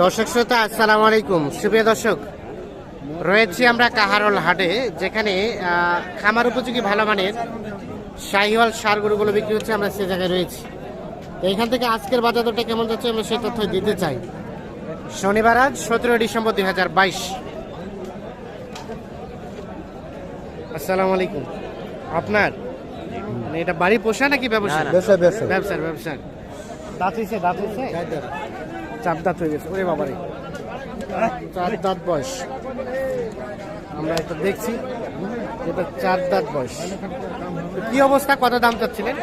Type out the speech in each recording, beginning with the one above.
দর্শক শ্রোতা আসসালামু আলাইকুম। সুপ্রিয় দর্শক রয়েছি আমরা কাহারল হাটে যেখানে খামার উপযোগী ভালো মানের শাহিওয়াল সার গরুগুলো বিক্রি হচ্ছে আমরা সে জায়গায় রয়েছি। এখান থেকে আজকের বাজার দরটা কেমন যাচ্ছে আমরা সেই তথ্য দিতে চাই। শনিবার আজ সতেরো ডিসেম্বর দুই হাজার বাইশ। আসসালামু আলাইকুম। আপনার? মানে এটা বাড়ি পোষা নাকি ব্যবসা? ব্যবসা ব্যবসা। ব্যবসার ব্যবসার। দাঁত হয়েছে দাঁত হয়েছে চার দাঁত হয়ে গেছে। ওরে বাবারে। চার দাঁত বয়স। আমরা এটা দেখছি এটা চার দাঁত বয়স। কি অবস্থা? কত দাম চাচ্ছিলেন?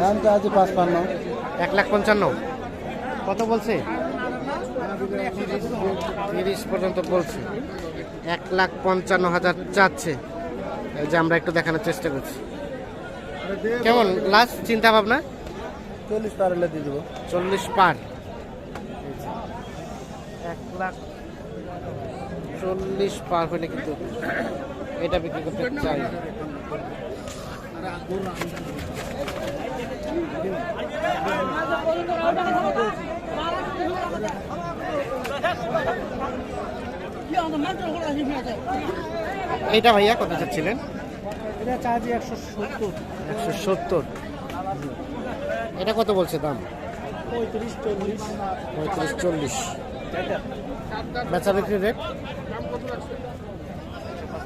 দাম তো আছে পাঁচ পান্ন এক লাখ পঞ্চান্ন। কত বলছে? তিরিশ পর্যন্ত বলছে। এক লাখ পঞ্চান্ন হাজার চাচ্ছে। এই যে আমরা একটু দেখানোর চেষ্টা করছি। কেমন? লাস্ট চিন্তা ভাবনা চল্লিশ পার হলে দিয়ে দেবো। চল্লিশ পার। এক লাখ চল্লিশ পার হলে কিন্তু এটা বিক্রি করতে চাই। এইটা ভাইয়া কত চাচ্ছিলেন? একশো সত্তর। এটা কত বলছে দাম? পঁয়ত্রিশ চল্লিশ। পঁয়ত্রিশ চল্লিশ। বেচা বিক্রি রেট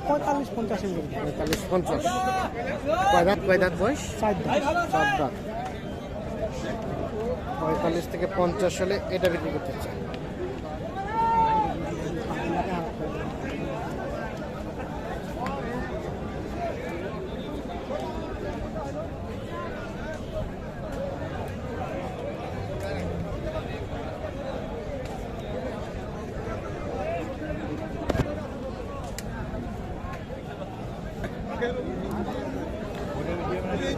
পঁয়তাল্লিশ পঞ্চাশ পঁয়তাল্লিশ পঞ্চাশ। কয় দাঁত কয় দাঁত বয়স? চার দাঁত। পঁয়তাল্লিশ থেকে পঞ্চাশ হলে এটা বিক্রি করতে চাই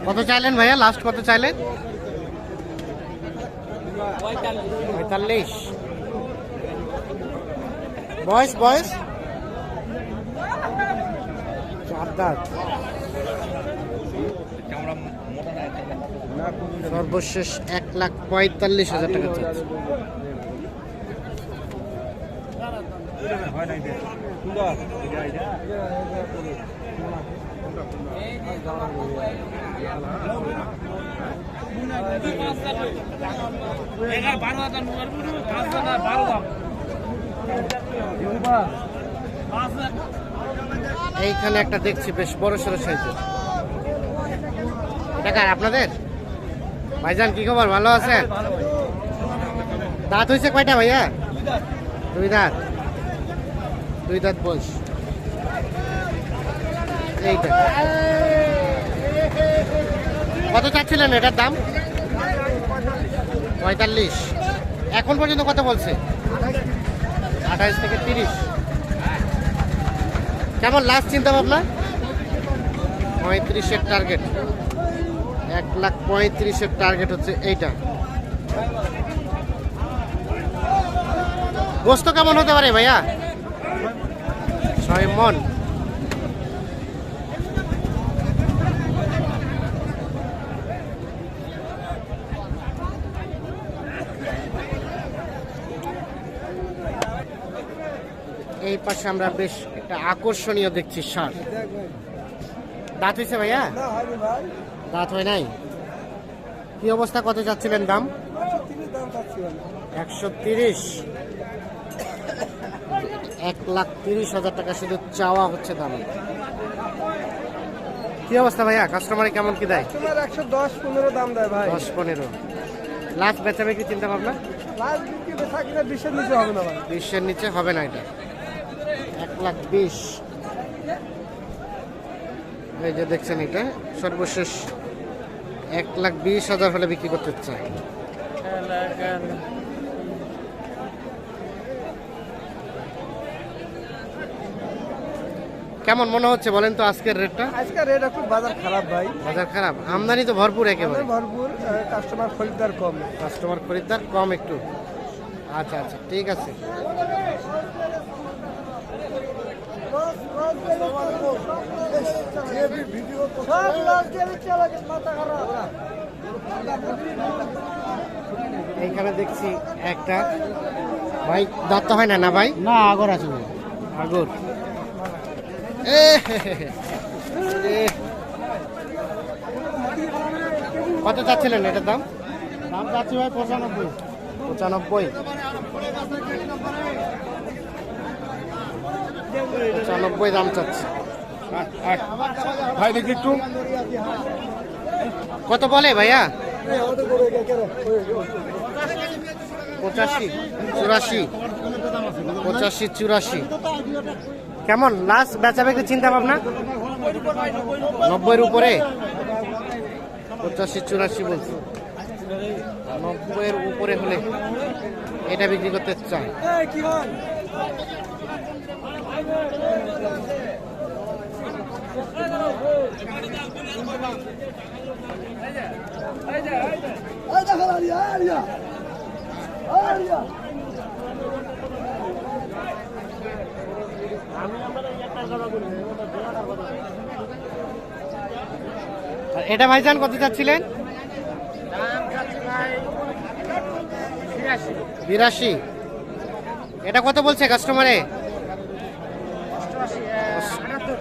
কত চাইলেন ভাইয়া? লাস্ট কত চাইলেন? পঁয়তাল্লিশ। বয়স বয়স সর্বশেষ এক লাখ পঁয়তাল্লিশ হাজার টাকা চাচ্ছে। এইখানে একটা দেখছি, বেশ বড় সড়ো সাইজের। এটা আপনাদের? ভাইজান, কি খবর? ভালো আছে দাঁত হয়েছে কয়টা ভাইয়া? দুই দাঁত। দুই দাঁত বয়স। এইটা। কত চাচ্ছিলেন এটার দাম? পঁয়তাল্লিশ। এখন পর্যন্ত কত বলছে? আঠাইশ থেকে তিরিশ। কেমন লাস্ট চিন্তা ভাবনা পঁয়ত্রিশের টার্গেট এক লাখ পঁয়ত্রিশের টার্গেট হচ্ছে এইটা। গোস্ত কেমন হতে পারে ভাইয়া? ছয় মন। এই পাশে আমরা বেশ একটা আকর্ষণীয় দেখছি সার। দাঁত হয়েছে ভাইয়া? দাঁত হয় নাই? কি অবস্থা? কত যাচ্ছিলেন দাম? একশো তিরিশ। এক লাখ তিরিশ হাজার টাকা শুধু চাওয়া হচ্ছে দাম। কি অবস্থা ভাইয়া? কাস্টমারে কেমন কি দেয়? একশো দশ পনেরো দাম দেয় ভাই। দশ পনেরো। লাস্ট বেচাবে কি চিন্তা ভাবনা? বিশের নিচে হবে না বিশের নিচে হবে না এটা। লাখ বিশ। এই যে দেখছেন এটা সর্বশেষ এক লাখ বিশ হাজার হলে বিক্রি করতে চায়। কেমন মনে হচ্ছে বলেন তো আজকের রেটটা? আজকের রেট একটু বাজার খারাপ ভাই। বাজার খারাপ। আমদানি তো ভরপুর একেবারে। ভরপুর কাস্টমার খরিদ্দার কম। কাস্টমার খরিদ্দার কম একটু। আচ্ছা আচ্ছা ঠিক আছে। এইখানে দেখছি একটা। ভাই দাঁত হয় না না ভাই? না আগর আছে আগর। হে। এ। কত চাচ্ছিলেন এটার দাম? দাম যাচ্ছে ভাই পঁচানব্বই। পঁচানব্বই। পঁচানব্বই দাম চাচ্ছে। ভাই দেখি একটু। কত বলে ভাইয়া? পঁচাশি চুরাশি পঁচাশি চুরাশি। কেমন? লাস্ট বেচা বিক্রি চিন্তা ভাবনা নব্বইয়ের উপরে? পঁচাশি চুরাশি বলছি। নব্বইয়ের উপরে হলে এটা বিক্রি করতে চাই এটা ভাইজান কত চাচ্ছিলেন? বিরাশি। এটা কত বলছে কাস্টমারে?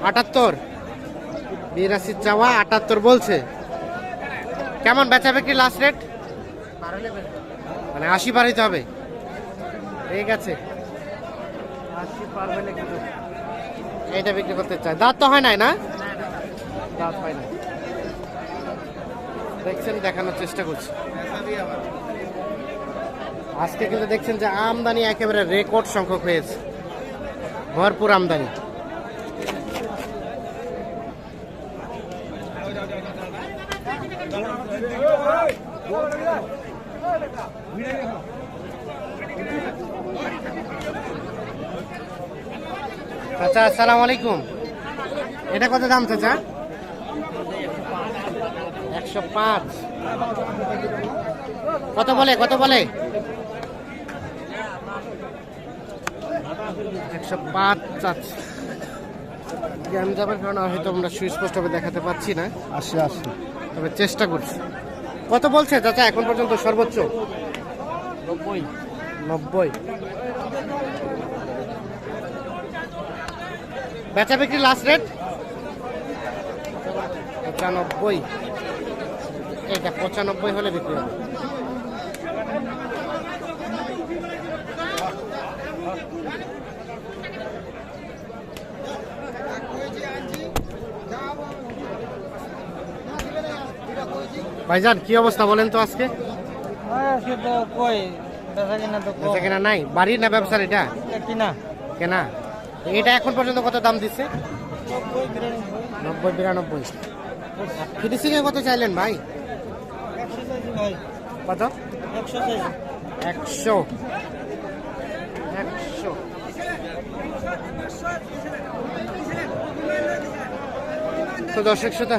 আটাত্তর। বিরাশি চাওয়া আটাত্তর বলছে। কেমন বেচা বিক্রি লাস্ট রেট মানে আশি পার হইতে হবে। ঠিক আছে। আশি পার হলে কিন্তু এইটা বিক্রি করতে চাই দাঁত তো হয় নাই না? দাঁত হয় না দেখছেন দেখানোর চেষ্টা করছি। আজকে কিন্তু দেখছেন যে আমদানি একেবারে রেকর্ড সংখ্যক হয়েছে। ভরপুর আমদানি। চাচা আসসালামু আলাইকুম। এটা কত দাম চাচা? একশো পাঁচ। কত বলে কত বলে? একশো পাঁচ জ্ঞান যাবার কারণে হয়তো আমরা সুস্পষ্টভাবে দেখাতে পাচ্ছি না। আসে আসে। তবে চেষ্টা করছি। কত বলছে চাচা? এখন পর্যন্ত সর্বোচ্চ? নব্বই। নব্বই। বেচা বিক্রি লাস্ট রেট পঁচানব্বই। এটা পঁচানব্বই হলে বিক্রি হবে। ভাইজান কি অবস্থা বলেন তো আজকে? বেচা কিনা নাই? বাড়ির না ব্যবসার এটা? কিনা। কেনা? এটা এখন পর্যন্ত কত দাম দিচ্ছে নব্বই বিরানব্বই। নব্বই ফিনিশিং এ কত চাইলেন ভাই? কত? একশো। একশো। তো দর্শক শ্রোতা